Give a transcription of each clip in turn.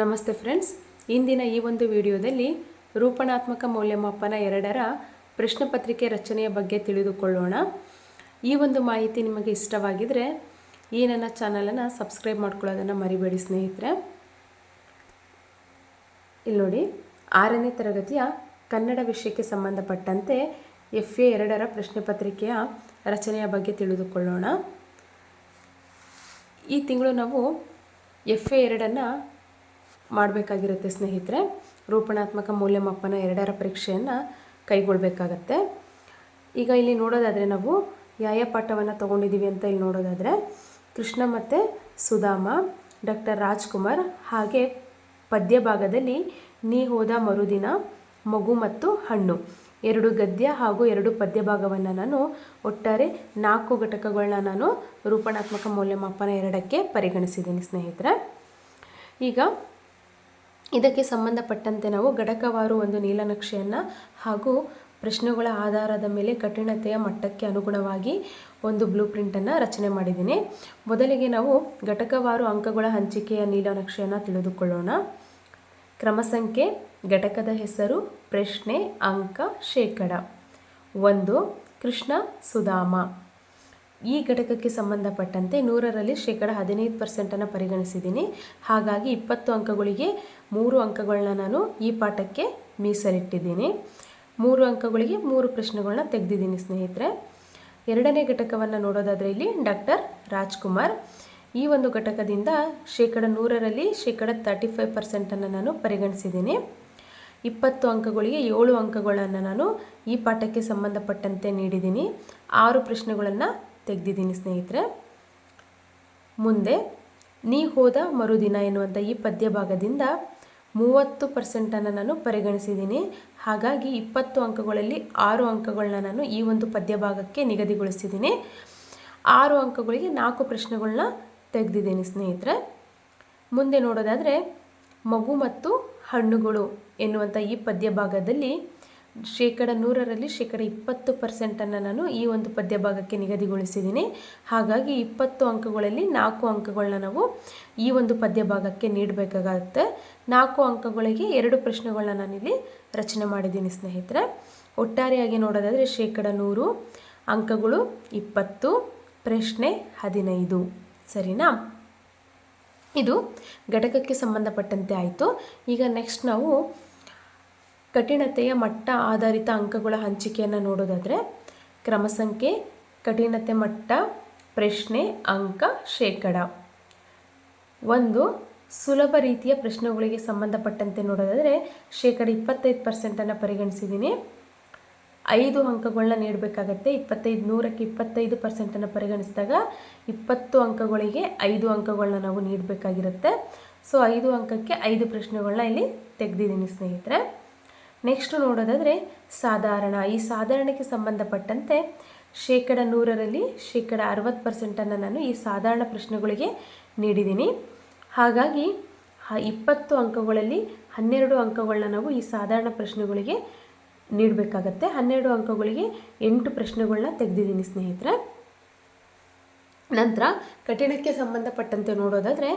ನಮಸ್ತೆ ಫ್ರೆಂಡ್ಸ್. ಇಂದಿನ ಈ ಒಂದು ವಿಡಿಯೋದಲ್ಲಿ ರೂಪಣಾತ್ಮಕ ಮೌಲ್ಯಮಾಪನ ಎರಡರ ಪ್ರಶ್ನೆ ಪತ್ರಿಕೆ ರಚನೆಯ ಬಗ್ಗೆ ತಿಳಿದುಕೊಳ್ಳೋಣ. ಈ ಒಂದು ಮಾಹಿತಿ ನಿಮಗೆ ಇಷ್ಟವಾಗಿದ್ದರೆ ಈ ನನ್ನ ಚಾನಲನ್ನು ಸಬ್ಸ್ಕ್ರೈಬ್ ಮಾಡ್ಕೊಳ್ಳೋದನ್ನು ಮರಿಬೇಡಿ ಸ್ನೇಹಿತರೆ. ಇಲ್ಲಿ ನೋಡಿ, ಆರನೇ ತರಗತಿಯ ಕನ್ನಡ ವಿಷಯಕ್ಕೆ ಸಂಬಂಧಪಟ್ಟಂತೆ ಎಫ್ ಎ ಎರಡರ ಪ್ರಶ್ನೆ ಪತ್ರಿಕೆಯ ರಚನೆಯ ಬಗ್ಗೆ ತಿಳಿದುಕೊಳ್ಳೋಣ. ಈ ತಿಂಗಳು ನಾವು ಎಫ್ ಎ ಎರಡನ್ನು ಮಾಡಬೇಕಾಗಿರುತ್ತೆ ಸ್ನೇಹಿತರೆ. ರೂಪಣಾತ್ಮಕ ಮೌಲ್ಯಮಾಪನ ಎರಡರ ಪರೀಕ್ಷೆಯನ್ನು ಕೈಗೊಳ್ಳಬೇಕಾಗತ್ತೆ ಈಗ ಇಲ್ಲಿ ನೋಡೋದಾದರೆ ನಾವು ಯಾವ ಪಾಠವನ್ನು ತೊಗೊಂಡಿದ್ದೀವಿ ಅಂತ ಇಲ್ಲಿ ನೋಡೋದಾದರೆ ಕೃಷ್ಣ ಮತ್ತು ಸುಧಾಮ, ಡಾಕ್ಟರ್ ರಾಜ್ಕುಮಾರ್ ಹಾಗೆ ಪದ್ಯ ಭಾಗದಲ್ಲಿ ನೀ ಹೋದ ಮರುದಿನ ಮಗು ಮತ್ತು ಹಣ್ಣು. ಎರಡು ಗದ್ಯ ಹಾಗೂ ಎರಡು ಪದ್ಯ ಭಾಗವನ್ನು ನಾನು ಒಟ್ಟಾರೆ ನಾಲ್ಕು ಘಟಕಗಳನ್ನ ನಾನು ರೂಪಣಾತ್ಮಕ ಮೌಲ್ಯಮಾಪನ ಎರಡಕ್ಕೆ ಪರಿಗಣಿಸಿದ್ದೀನಿ ಸ್ನೇಹಿತರೆ. ಈಗ ಇದಕ್ಕೆ ಸಂಬಂಧಪಟ್ಟಂತೆ ನಾವು ಘಟಕವಾರು ಒಂದು ನೀಲನಕ್ಷೆಯನ್ನು ಹಾಗೂ ಪ್ರಶ್ನೆಗಳ ಆಧಾರದ ಮೇಲೆ ಕಠಿಣತೆಯ ಮಟ್ಟಕ್ಕೆ ಅನುಗುಣವಾಗಿ ಒಂದು ಬ್ಲೂ ಪ್ರಿಂಟನ್ನು ರಚನೆ ಮಾಡಿದ್ದೀನಿ. ಮೊದಲಿಗೆ ನಾವು ಘಟಕವಾರು ಅಂಕಗಳ ಹಂಚಿಕೆಯ ನೀಲನಕ್ಷೆಯನ್ನು ತಿಳಿದುಕೊಳ್ಳೋಣ. ಕ್ರಮ ಸಂಖ್ಯೆ, ಘಟಕದ ಹೆಸರು, ಪ್ರಶ್ನೆ, ಅಂಕ, ಶೇಕಡ. ಒಂದು, ಕೃಷ್ಣ, ಸುಧಾಮ. ಈ ಘಟಕಕ್ಕೆ ಸಂಬಂಧಪಟ್ಟಂತೆ ನೂರರಲ್ಲಿ ಶೇಕಡ ಹದಿನೈದು ಪರ್ಸೆಂಟನ್ನು ಪರಿಗಣಿಸಿದ್ದೀನಿ. ಹಾಗಾಗಿ ಇಪ್ಪತ್ತು ಅಂಕಗಳಿಗೆ ಮೂರು ಅಂಕಗಳನ್ನ ನಾನು ಈ ಪಾಠಕ್ಕೆ ಮೀಸಲಿಟ್ಟಿದ್ದೀನಿ. ಮೂರು ಅಂಕಗಳಿಗೆ ಮೂರು ಪ್ರಶ್ನೆಗಳನ್ನ ತೆಗೆದಿದ್ದೀನಿ ಸ್ನೇಹಿತರೆ. ಎರಡನೇ ಘಟಕವನ್ನು ನೋಡೋದಾದರೆ ಇಲ್ಲಿ ಡಾಕ್ಟರ್ ರಾಜ್ಕುಮಾರ್. ಈ ಒಂದು ಘಟಕದಿಂದ ಶೇಕಡ ನೂರರಲ್ಲಿ ಶೇಕಡ ತರ್ಟಿ ಫೈವ್ ಪರ್ಸೆಂಟನ್ನು ನಾನು ಪರಿಗಣಿಸಿದ್ದೀನಿ. ಇಪ್ಪತ್ತು ಅಂಕಗಳಿಗೆ ಏಳು ಅಂಕಗಳನ್ನು ನಾನು ಈ ಪಾಠಕ್ಕೆ ಸಂಬಂಧಪಟ್ಟಂತೆ ನೀಡಿದ್ದೀನಿ. ಆರು ಪ್ರಶ್ನೆಗಳನ್ನು ತೆಗೆದಿದ್ದೀನಿ ಸ್ನೇಹಿತರೆ. ಮುಂದೆ, ನೀ ಹೋದ ಮರುದಿನ ಎನ್ನುವಂಥ ಈ ಪದ್ಯ ಭಾಗದಿಂದ ಮೂವತ್ತು ಪರ್ಸೆಂಟನ್ನು ನಾನು ಪರಿಗಣಿಸಿದ್ದೀನಿ. ಹಾಗಾಗಿ ಇಪ್ಪತ್ತು ಅಂಕಗಳಲ್ಲಿ ಆರು ಅಂಕಗಳನ್ನ ನಾನು ಈ ಒಂದು ಪದ್ಯ ಭಾಗಕ್ಕೆ ನಿಗದಿಗೊಳಿಸಿದ್ದೀನಿ. ಆರು ಅಂಕಗಳಿಗೆ ನಾಲ್ಕು ಪ್ರಶ್ನೆಗಳನ್ನ ತೆಗೆದಿದ್ದೀನಿ ಸ್ನೇಹಿತರೆ. ಮುಂದೆ ನೋಡೋದಾದರೆ, ಮಗು ಮತ್ತು ಹಣ್ಣುಗಳು ಎನ್ನುವಂಥ ಈ ಪದ್ಯ ಭಾಗದಲ್ಲಿ ಶೇಕಡ ನೂರರಲ್ಲಿ ಶೇಕಡ ಇಪ್ಪತ್ತು ಪರ್ಸೆಂಟನ್ನು ನಾನು ಈ ಒಂದು ಪದ್ಯ ಭಾಗಕ್ಕೆ ನಿಗದಿಗೊಳಿಸಿದ್ದೀನಿ. ಹಾಗಾಗಿ ಇಪ್ಪತ್ತು ಅಂಕಗಳಲ್ಲಿ ನಾಲ್ಕು ಅಂಕಗಳನ್ನ ನಾವು ಈ ಒಂದು ಪದ್ಯ ಭಾಗಕ್ಕೆ ನೀಡಬೇಕಾಗತ್ತೆ. ನಾಲ್ಕು ಅಂಕಗಳಿಗೆ ಎರಡು ಪ್ರಶ್ನೆಗಳನ್ನ ನಾನಿಲ್ಲಿ ರಚನೆ ಮಾಡಿದ್ದೀನಿ ಸ್ನೇಹಿತರೆ. ಒಟ್ಟಾರೆಯಾಗಿ ನೋಡೋದಾದರೆ ಶೇಕಡ ನೂರು, ಅಂಕಗಳು ಇಪ್ಪತ್ತು, ಪ್ರಶ್ನೆ ಹದಿನೈದು. ಸರಿನಾ? ಇದು ಘಟಕಕ್ಕೆ ಸಂಬಂಧಪಟ್ಟಂತೆ ಆಯಿತು. ಈಗ ನೆಕ್ಸ್ಟ್ ನಾವು ಕಠಿಣತೆಯ ಮಟ್ಟ ಆಧಾರಿತ ಅಂಕಗಳ ಹಂಚಿಕೆಯನ್ನು ನೋಡೋದಾದರೆ ಕ್ರಮಸಂಖ್ಯೆ, ಕಠಿಣತೆ ಮಟ್ಟ, ಪ್ರಶ್ನೆ, ಅಂಕ, ಶೇಕಡ. ಒಂದು, ಸುಲಭ ರೀತಿಯ ಪ್ರಶ್ನೆಗಳಿಗೆ ಸಂಬಂಧಪಟ್ಟಂತೆ ನೋಡೋದಾದರೆ ಶೇಕಡ ಇಪ್ಪತ್ತೈದು ಪರ್ಸೆಂಟನ್ನು ಪರಿಗಣಿಸಿದ್ದೀನಿ ಐದು ಅಂಕಗಳನ್ನ ನೀಡಬೇಕಾಗತ್ತೆ. ಇಪ್ಪತ್ತೈದು, ನೂರಕ್ಕೆ ಇಪ್ಪತ್ತೈದು ಪರ್ಸೆಂಟನ್ನು ಪರಿಗಣಿಸಿದಾಗ ಇಪ್ಪತ್ತು ಅಂಕಗಳಿಗೆ ಐದು ಅಂಕಗಳನ್ನ ನಾವು ನೀಡಬೇಕಾಗಿರುತ್ತೆ. ಸೊ ಐದು ಅಂಕಕ್ಕೆ ಐದು ಪ್ರಶ್ನೆಗಳನ್ನ ಇಲ್ಲಿ ತೆಗೆದಿದ್ದೀನಿ ಸ್ನೇಹಿತರೆ. ನೆಕ್ಸ್ಟ್ ನೋಡೋದಾದರೆ ಸಾಧಾರಣ. ಈ ಸಾಧಾರಣಕ್ಕೆ ಸಂಬಂಧಪಟ್ಟಂತೆ ಶೇಕಡ ನೂರರಲ್ಲಿ ಶೇಕಡ ಅರವತ್ತು ಪರ್ಸೆಂಟನ್ನು ನಾನು ಈ ಸಾಧಾರಣ ಪ್ರಶ್ನೆಗಳಿಗೆ ನೀಡಿದ್ದೀನಿ. ಹಾಗಾಗಿ ಇಪ್ಪತ್ತು ಅಂಕಗಳಲ್ಲಿ ಹನ್ನೆರಡು ಅಂಕಗಳನ್ನ ನಾವು ಈ ಸಾಧಾರಣ ಪ್ರಶ್ನೆಗಳಿಗೆ ನೀಡಬೇಕಾಗತ್ತೆ. ಹನ್ನೆರಡು ಅಂಕಗಳಿಗೆ ಎಂಟು ಪ್ರಶ್ನೆಗಳನ್ನ ತೆಗೆದಿದ್ದೀನಿ ಸ್ನೇಹಿತರೆ. ನಂತರ ಕಠಿಣಕ್ಕೆ ಸಂಬಂಧಪಟ್ಟಂತೆ ನೋಡೋದಾದರೆ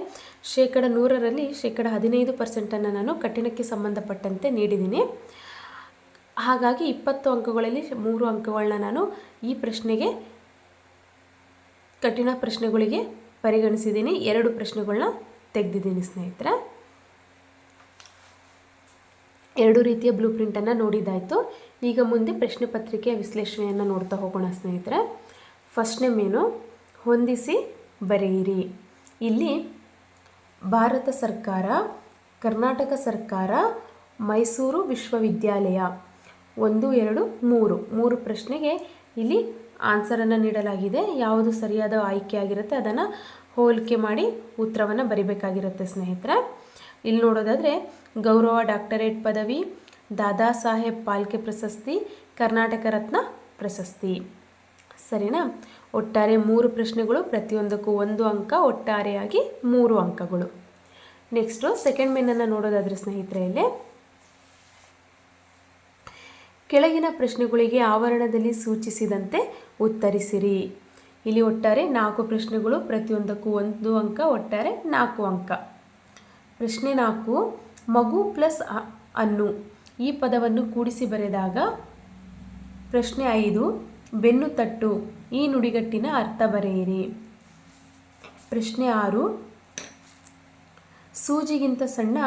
ಶೇಕಡ ನೂರರಲ್ಲಿ ಶೇಕಡ ಹದಿನೈದು ಪರ್ಸೆಂಟನ್ನು ನಾನು ಕಠಿಣಕ್ಕೆ ಸಂಬಂಧಪಟ್ಟಂತೆ ನೀಡಿದ್ದೀನಿ. ಹಾಗಾಗಿ ಇಪ್ಪತ್ತು ಅಂಕಗಳಲ್ಲಿ ಮೂರು ಅಂಕಗಳನ್ನ ನಾನು ಈ ಪ್ರಶ್ನೆಗೆ, ಕಠಿಣ ಪ್ರಶ್ನೆಗಳಿಗೆ ಪರಿಗಣಿಸಿದ್ದೀನಿ. ಎರಡು ಪ್ರಶ್ನೆಗಳನ್ನ ತೆಗೆದಿದ್ದೀನಿ ಸ್ನೇಹಿತರೆ. ಎರಡು ರೀತಿಯ ಬ್ಲೂ ಪ್ರಿಂಟನ್ನು ನೋಡಿದ್ದಾಯಿತು. ಈಗ ಮುಂದೆ ಪ್ರಶ್ನೆ ಪತ್ರಿಕೆಯ ವಿಶ್ಲೇಷಣೆಯನ್ನು ನೋಡ್ತಾ ಹೋಗೋಣ ಸ್ನೇಹಿತರೆ. ಫಸ್ಟ್ನೇ ಮೇನು ಹೊಂದಿಸಿ ಬರೆಯಿರಿ. ಇಲ್ಲಿ ಭಾರತ ಸರ್ಕಾರ, ಕರ್ನಾಟಕ ಸರ್ಕಾರ, ಮೈಸೂರು ವಿಶ್ವವಿದ್ಯಾಲಯ. ಒಂದು, ಎರಡು, ಮೂರು. ಮೂರು ಪ್ರಶ್ನೆಗೆ ಇಲ್ಲಿ ಆನ್ಸರನ್ನು ನೀಡಲಾಗಿದೆ. ಯಾವುದು ಸರಿಯಾದ ಆಯ್ಕೆ ಆಗಿರುತ್ತೆ ಅದನ್ನು ಹೋಲಿಕೆ ಮಾಡಿ ಉತ್ತರವನ್ನು ಬರಿಬೇಕಾಗಿರುತ್ತೆ ಸ್ನೇಹಿತರೆ. ಇಲ್ಲಿ ನೋಡೋದಾದರೆ ಗೌರವ ಡಾಕ್ಟರೇಟ್ ಪದವಿ ದಾದಾ ಸಾಹೇಬ್ ಪಾಲ್ಕೆ ಪ್ರಶಸ್ತಿ, ಕರ್ನಾಟಕ ರತ್ನ ಪ್ರಶಸ್ತಿ. ಸರಿನಾ? ಒಟ್ಟಾರೆ ಮೂರು ಪ್ರಶ್ನೆಗಳು, ಪ್ರತಿಯೊಂದಕ್ಕೂ ಒಂದು ಅಂಕ, ಒಟ್ಟಾರೆಯಾಗಿ ಮೂರು ಅಂಕಗಳು. ನೆಕ್ಸ್ಟು ಸೆಕೆಂಡ್ ಮೇನನ್ನು ನೋಡೋದಾದರೆ ಸ್ನೇಹಿತರೆ ಇಲ್ಲಿ. ಕೆಳಗಿನ ಪ್ರಶ್ನೆಗಳಿಗೆ ಆವರಣದಲ್ಲಿ ಸೂಚಿಸಿದಂತೆ ಉತ್ತರಿಸಿರಿ. ಇಲ್ಲಿ ಒಟ್ಟಾರೆ ನಾಲ್ಕು ಪ್ರಶ್ನೆಗಳು, ಪ್ರತಿಯೊಂದಕ್ಕೂ ಒಂದು ಅಂಕ, ಒಟ್ಟಾರೆ ನಾಲ್ಕು ಅಂಕ. ಪ್ರಶ್ನೆ ನಾಲ್ಕು, ಮಗು ಪ್ಲಸ್ ಅನ್ನು ಈ ಪದವನ್ನು ಕೂಡಿಸಿ ಬರೆದಾಗ ಪ್ರಶ್ನೆ ಐದು ಬೆನ್ನು ತಟ್ಟು. ಈ ನುಡಿಗಟ್ಟಿನ ಅರ್ಥ ಬರೆಯಿರಿ. ಪ್ರಶ್ನೆ ಆರು. ಸೂಜಿಗಿಂತ ಸಣ್ಣ,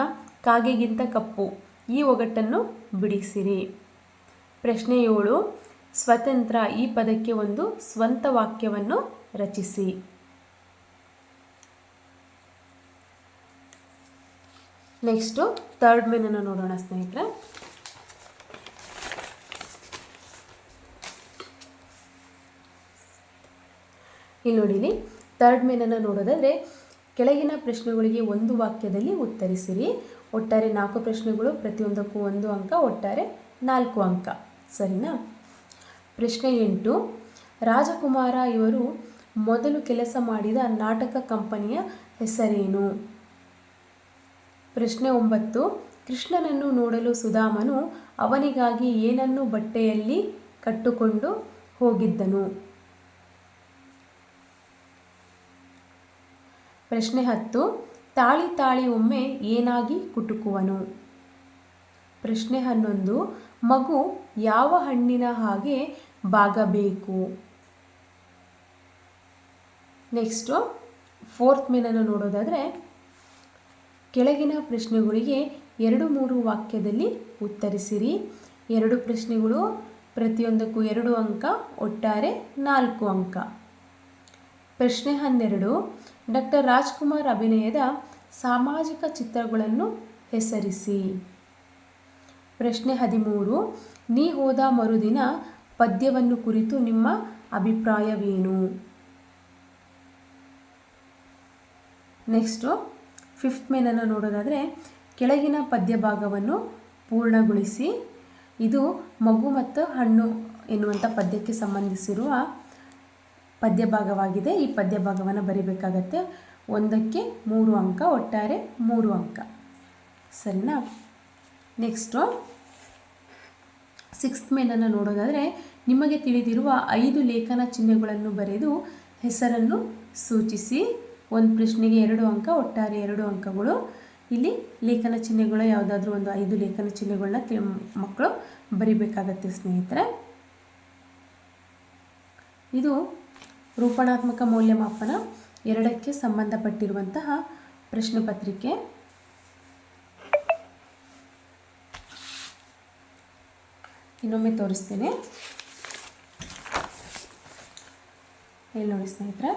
ಕಾಗೆಗಿಂತ ಕಪ್ಪು. ಈ ಒಗಟ್ಟನ್ನು ಬಿಡಿಸಿರಿ. ಪ್ರಶ್ನೆ ಏಳು. ಸ್ವತಂತ್ರ ಈ ಪದಕ್ಕೆ ಒಂದು ಸ್ವಂತ ವಾಕ್ಯವನ್ನು ರಚಿಸಿ. ನೆಕ್ಸ್ಟು ತರ್ಡ್ ಮೆನನ್ನು ನೋಡೋಣ ಸ್ನೇಹಿತರೆ. ಇಲ್ಲಿ ನೋಡಿರಿ. ಥರ್ಡ್ ಮೇನನ್ನು ನೋಡೋದಾದರೆ, ಕೆಳಗಿನ ಪ್ರಶ್ನೆಗಳಿಗೆ ಒಂದು ವಾಕ್ಯದಲ್ಲಿ ಉತ್ತರಿಸಿರಿ. ಒಟ್ಟಾರೆ ನಾಲ್ಕು ಪ್ರಶ್ನೆಗಳು, ಪ್ರತಿಯೊಂದಕ್ಕೂ ಒಂದು ಅಂಕ, ಒಟ್ಟಾರೆ ನಾಲ್ಕು ಅಂಕ. ಸರಿನಾ? ಪ್ರಶ್ನೆ ಎಂಟು. ರಾಜಕುಮಾರ ಇವರು ಮೊದಲು ಕೆಲಸ ಮಾಡಿದ ನಾಟಕ ಕಂಪನಿಯ ಹೆಸರೇನು? ಪ್ರಶ್ನೆ ಒಂಬತ್ತು. ಕೃಷ್ಣನನ್ನು ನೋಡಲು ಸುಧಾಮನು ಅವನಿಗಾಗಿ ಏನನ್ನು ಬಟ್ಟೆಯಲ್ಲಿ ಕಟ್ಟುಕೊಂಡು ಹೋಗಿದ್ದನು? ಪ್ರಶ್ನೆ ಹತ್ತು, ತಾಳಿ ತಾಳಿ ಒಮ್ಮೆ ಏನಾಗಿ ಕುಟುಕುವನು? ಪ್ರಶ್ನೆ ಹನ್ನೊಂದು, ಮಗು ಯಾವ ಹಣ್ಣಿನ ಹಾಗೆ ಬಾಗಬೇಕು? ನೆಕ್ಸ್ಟು, ಫೋರ್ತ್ ಮೇನನ್ನು ನೋಡೋದಾದರೆ, ಕೆಳಗಿನ ಪ್ರಶ್ನೆಗಳಿಗೆ ಎರಡು ಮೂರು ವಾಕ್ಯದಲ್ಲಿ ಉತ್ತರಿಸಿರಿ. ಎರಡು ಪ್ರಶ್ನೆಗಳು ಪ್ರತಿಯೊಂದಕ್ಕೂ ಎರಡು ಅಂಕ, ಒಟ್ಟಾರೆ ನಾಲ್ಕು ಅಂಕ. ಪ್ರಶ್ನೆ ಹನ್ನೆರಡು. ಡಾಕ್ಟರ್ ರಾಜ್ಕುಮಾರ್ ಅಭಿನಯದ ಸಾಮಾಜಿಕ ಚಿತ್ರಗಳನ್ನು ಹೆಸರಿಸಿ. ಪ್ರಶ್ನೆ ಹದಿಮೂರು. ನೀ ಹೋದ ಮರುದಿನ ಪದ್ಯವನ್ನು ಕುರಿತು ನಿಮ್ಮ ಅಭಿಪ್ರಾಯವೇನು? ನೆಕ್ಸ್ಟು, ಫಿಫ್ತ್ ಮೇನನ್ನು ನೋಡೋದಾದರೆ ಕೆಳಗಿನ ಪದ್ಯ ಭಾಗವನ್ನು ಪೂರ್ಣಗೊಳಿಸಿ. ಇದು ಮಗು ಮತ್ತು ಹಣ್ಣು ಎನ್ನುವಂಥ ಪದ್ಯಕ್ಕೆ ಸಂಬಂಧಿಸಿರುವ ಪದ್ಯ ಭಾಗವಾಗಿದೆ ಈ ಪದ್ಯ ಭಾಗವನ್ನು ಬರಿಬೇಕಾಗತ್ತೆ. ಒಂದಕ್ಕೆ ಮೂರು ಅಂಕ, ಒಟ್ಟಾರೆ ಮೂರು ಅಂಕ. ಸರಿನಾ? ನೆಕ್ಸ್ಟು ಸಿಕ್ಸ್ತ್ ಮೇನನ್ನು ನೋಡೋದಾದರೆ, ನಿಮಗೆ ತಿಳಿದಿರುವ ಐದು ಲೇಖನ ಚಿಹ್ನೆಗಳನ್ನು ಬರೆದು ಹೆಸರನ್ನು ಸೂಚಿಸಿ. ಒಂದು ಪ್ರಶ್ನೆಗೆ ಎರಡು ಅಂಕ, ಒಟ್ಟಾರೆ ಎರಡು ಅಂಕಗಳು. ಇಲ್ಲಿ ಲೇಖನ ಚಿಹ್ನೆಗಳು ಯಾವುದಾದ್ರೂ ಒಂದು ಐದು ಲೇಖನ ಚಿಹ್ನೆಗಳನ್ನ ತಿ- ಮಕ್ಕಳು ಬರಿಬೇಕಾಗತ್ತೆ ಸ್ನೇಹಿತರೆ. ಇದು ರೂಪಣಾತ್ಮಕ ಮೌಲ್ಯಮಾಪನ ಎರಡಕ್ಕೆ ಸಂಬಂಧಪಟ್ಟಿರುವಂತಹ ಪ್ರಶ್ನೆ ಪತ್ರಿಕೆ. ಇನ್ನೊಮ್ಮೆ ತೋರಿಸ್ತೇನೆ. ಇಲ್ಲಿ ನೋಡಿ ಸ್ನೇಹಿತರೆ.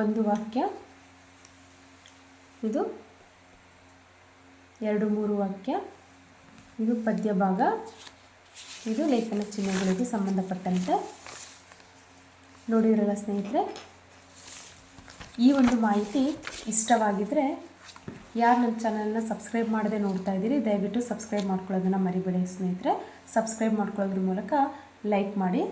ಒಂದು ವಾಕ್ಯ. ಇದು ಎರಡು ಮೂರು ವಾಕ್ಯ. ಇದು ಪದ್ಯ ಭಾಗ. ಇದು ಲೇಖನ ಚಿಹ್ನೆಗಳಿಗೆ ಸಂಬಂಧಪಟ್ಟಂತೆ. ನೋಡಿರಲ್ಲ ಸ್ನೇಹಿತರೆ, ಈ ಒಂದು ಮಾಹಿತಿ ಇಷ್ಟವಾಗಿದ್ದರೆ ಯಾರು ನನ್ನ ಚಾನಲ್ನ ಸಬ್ಸ್ಕ್ರೈಬ್ ಮಾಡದೆ ನೋಡ್ತಾ ಇದ್ದೀರಿ, ದಯವಿಟ್ಟು ಸಬ್ಸ್ಕ್ರೈಬ್ ಮಾಡ್ಕೊಳ್ಳೋದನ್ನು ಮರಿಬೇಡಿ ಸ್ನೇಹಿತರೆ. ಸಬ್ಸ್ಕ್ರೈಬ್ ಮಾಡ್ಕೊಳ್ಳೋದ್ರ ಮೂಲಕ ಲೈಕ್ ಮಾಡಿ.